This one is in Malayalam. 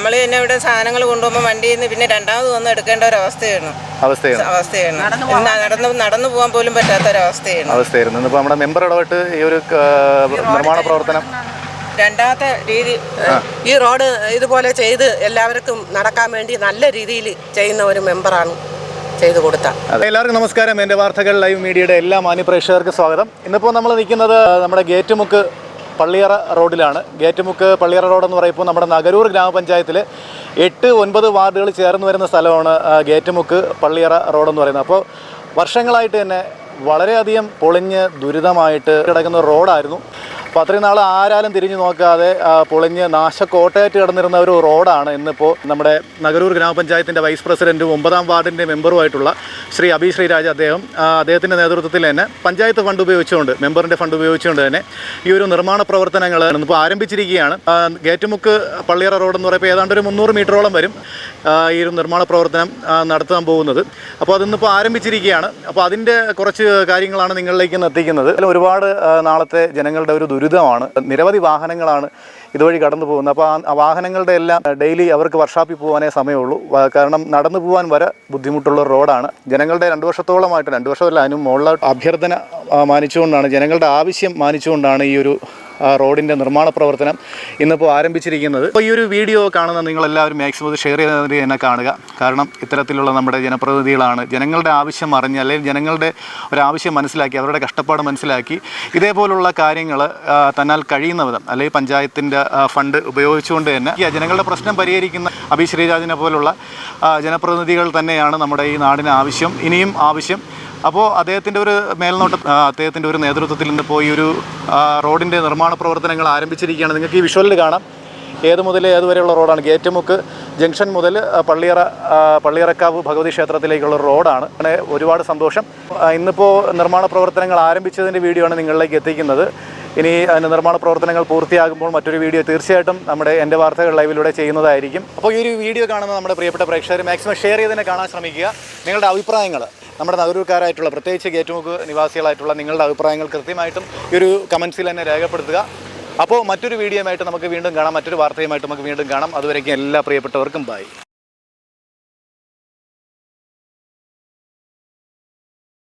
നമ്മൾ തന്നെ ഇവിടെ സാധനങ്ങൾ കൊണ്ടുപോകുമ്പോൾ വണ്ടിയിൽ നിന്ന് പിന്നെ രണ്ടാമത് വന്ന് എടുക്കേണ്ട ഒരു അവസ്ഥയാണ് അവസ്ഥയാണ് അവസ്ഥയാണ് നടന്നു നടന്നു പോകാൻ പോലും പറ്റാത്ത ഒരു അവസ്ഥയാണ് അവസ്ഥയായിരുന്നു. ഇന്നിപ്പോ നമ്മുടെ മെമ്പർ ഇടപെട്ട് ഈ ഒരു നിർമ്മാണ പ്രവർത്തനം. രണ്ടാമത്തെ രീതി ഈ റോഡ് ഇതുപോലെ ചെയ്ത് എല്ലാവർക്കും നടക്കാൻ വേണ്ടി നല്ല രീതിയിൽ ചെയ്യുന്ന ഒരു മെമ്പറാണ് ചെയ്തു കൊടുത്ത. എല്ലാവർക്കും നമസ്കാരം. എന്റെ വാർത്തകൾ ലൈവ് മീഡിയയുടെ എല്ലാ മാന്യപ്രേക്ഷകർക്ക് സ്വാഗതം. ഇന്നിപ്പോൾ നമ്മൾ നിൽക്കുന്നത് നമ്മുടെ ഗേറ്റുമുക്ക് പള്ളിയറ റോഡിലാണ്. ഗേറ്റുമുക്ക് പള്ളിയറ റോഡ് എന്ന് പറയുമ്പോൾ നമ്മുടെ നഗരൂർ ഗ്രാമപഞ്ചായത്തിൽ എട്ട് ഒൻപത് വാർഡുകൾ ചേർന്ന് വരുന്ന സ്ഥലമാണ് ഗേറ്റുമുക്ക് പള്ളിയറ റോഡ് എന്ന് പറയുന്നത്. അപ്പോൾ വർഷങ്ങളായിട്ട് തന്നെ വളരെയധികം പൊളിഞ്ഞ് ദുരിതമായിട്ട് കിടക്കുന്ന റോഡായിരുന്നു. അപ്പോൾ അത്രയും നാൾ ആരാലും തിരിഞ്ഞു നോക്കാതെ പൊളിഞ്ഞ് നാശക്കോട്ടയായിട്ട് കിടന്നിരുന്ന ഒരു റോഡാണ് ഇന്നിപ്പോൾ നമ്മുടെ നഗരൂർ ഗ്രാമപഞ്ചായത്തിന്റെ വൈസ് പ്രസിഡന്റും ഒമ്പതാം വാർഡിന്റെ മെമ്പറുമായിട്ടുള്ള ശ്രീ അബി ശ്രീരാജ് അദ്ദേഹം അദ്ദേഹത്തിന്റെ നേതൃത്വത്തിൽ തന്നെ പഞ്ചായത്ത് ഫണ്ട് ഉപയോഗിച്ചുകൊണ്ട് മെമ്പറിന്റെ ഫണ്ട് ഉപയോഗിച്ചുകൊണ്ട് തന്നെ ഈ ഒരു നിർമ്മാണ പ്രവർത്തനങ്ങൾ ഇപ്പോൾ ആരംഭിച്ചിരിക്കുകയാണ്. ഗേറ്റുമുക്ക് പള്ളിയറ റോഡ് എന്ന് പറയുമ്പോൾ ഏതാണ്ട് ഒരു മുന്നൂറ് മീറ്ററോളം വരും ഈ ഒരു നിർമ്മാണ പ്രവർത്തനം നടത്താൻ പോകുന്നത്. അപ്പോൾ അതിന്നിപ്പോൾ ആരംഭിച്ചിരിക്കുകയാണ്. അപ്പോൾ അതിന്റെ കുറച്ച് കാര്യങ്ങളാണ് നിങ്ങളിലേക്ക് എത്തിക്കുന്നത് അതിൽ ഒരുപാട് നാളത്തെ ജനങ്ങളുടെ ഒരു ദുരിതമാണ്. നിരവധി വാഹനങ്ങളാണ് ഇതുവഴി കടന്നു പോകുന്നത്. അപ്പോൾ ആ- വാഹനങ്ങളുടെ എല്ലാം ഡെയിലി അവർക്ക് വർഷാപ്പിൽ പോകാനേ സമയമുള്ളൂ. കാരണം നടന്നു പോകാൻ വരെ ബുദ്ധിമുട്ടുള്ള റോഡാണ്. ജനങ്ങളുടെ രണ്ട് വർഷത്തോളമായിട്ട് രണ്ട് വർഷമല്ല അതിനും മുകളിലോട്ട് അഭ്യർത്ഥന മാനിച്ചുകൊണ്ടാണ് ജനങ്ങളുടെ ആവശ്യം മാനിച്ചുകൊണ്ടാണ് ഈ ഒരു റോഡിന്റെ നിർമ്മാണ പ്രവർത്തനം ഇന്നിപ്പോൾ ആരംഭിച്ചിരിക്കുന്നത്. അപ്പോൾ ഈ ഒരു വീഡിയോ കാണുന്ന നിങ്ങളെല്ലാവരും മാക്സിമം ഷെയർ ചെയ്യുന്നതിന് തന്നെ കാണുക. കാരണം ഇത്തരത്തിലുള്ള നമ്മുടെ ജനപ്രതിനിധികളാണ്. ജനങ്ങളുടെ ആവശ്യം അറിഞ്ഞ് അല്ലെങ്കിൽ ജനങ്ങളുടെ ഒരാവശ്യം മനസ്സിലാക്കി അവരുടെ കഷ്ടപ്പാട് മനസ്സിലാക്കി ഇതേപോലുള്ള കാര്യങ്ങൾ തന്നാൽ കഴിയുന്ന വിധം അല്ലെങ്കിൽ പഞ്ചായത്തിന്റെ ഫണ്ട് ഉപയോഗിച്ചുകൊണ്ട് തന്നെ ജനങ്ങളുടെ പ്രശ്നം പരിഹരിക്കുന്ന അഭി ശ്രീരാജിനെ പോലുള്ള ജനപ്രതിനിധികൾ തന്നെയാണ് നമ്മുടെ ഈ നാടിന് ആവശ്യം. ഇനിയും ആവശ്യം അപ്പോൾ അദ്ദേഹത്തിന്റെ ഒരു മേൽനോട്ടം അദ്ദേഹത്തിന്റെ ഒരു നേതൃത്വത്തിൽ നിന്ന് പോയി ഒരു റോഡിന്റെ നിർമ്മാണ പ്രവർത്തനങ്ങൾ ആരംഭിച്ചിരിക്കുകയാണ്. നിങ്ങൾക്ക് ഈ വിഷ്വലിൽ കാണാം. ഏത് മുതൽ ഏതുവരെയുള്ള റോഡാണ്? ഗേറ്റുമുക്ക് ജംഗ്ഷൻ മുതൽ പള്ളിയറ പള്ളിയറക്കാവ് ഭഗവതി ക്ഷേത്രത്തിലേക്കുള്ള റോഡാണ്. അങ്ങനെ ഒരുപാട് സന്തോഷം. ഇന്നിപ്പോൾ നിർമ്മാണ പ്രവർത്തനങ്ങൾ ആരംഭിച്ചതിന്റെ വീഡിയോ ആണ് നിങ്ങളിലേക്ക് എത്തിക്കുന്നത്. ഇനി അതിന്റെ നിർമ്മാണ പ്രവർത്തനങ്ങൾ പൂർത്തിയാകുമ്പോൾ മറ്റൊരു വീഡിയോ തീർച്ചയായിട്ടും നമ്മുടെ എന്റെ വാർത്തകൾ ലൈവിലൂടെ ചെയ്യുന്നതായിരിക്കും. അപ്പോൾ ഈ ഒരു വീഡിയോ കാണുന്ന നമ്മുടെ പ്രിയപ്പെട്ട പ്രേക്ഷകർ മാക്സിമം ഷെയർ ചെയ്ത് കാണാൻ ശ്രമിക്കുക. നിങ്ങളുടെ അഭിപ്രായങ്ങൾ നമ്മുടെ നഗരൂർക്കാരായിട്ടുള്ള പ്രത്യേകിച്ച് ഗേറ്റുമുക്ക് നിവാസികളായിട്ടുള്ള നിങ്ങളുടെ അഭിപ്രായങ്ങൾ കൃത്യമായിട്ടും ഈ ഒരു കമൻസിൽ തന്നെ രേഖപ്പെടുത്തുക. അപ്പോൾ മറ്റൊരു വീഡിയോയുമായിട്ട് നമുക്ക് വീണ്ടും കാണാം. മറ്റൊരു വാർത്തയുമായിട്ട് നമുക്ക് വീണ്ടും കാണാം. അതുവരേക്കും എല്ലാ പ്രിയപ്പെട്ടവർക്കും ബൈ.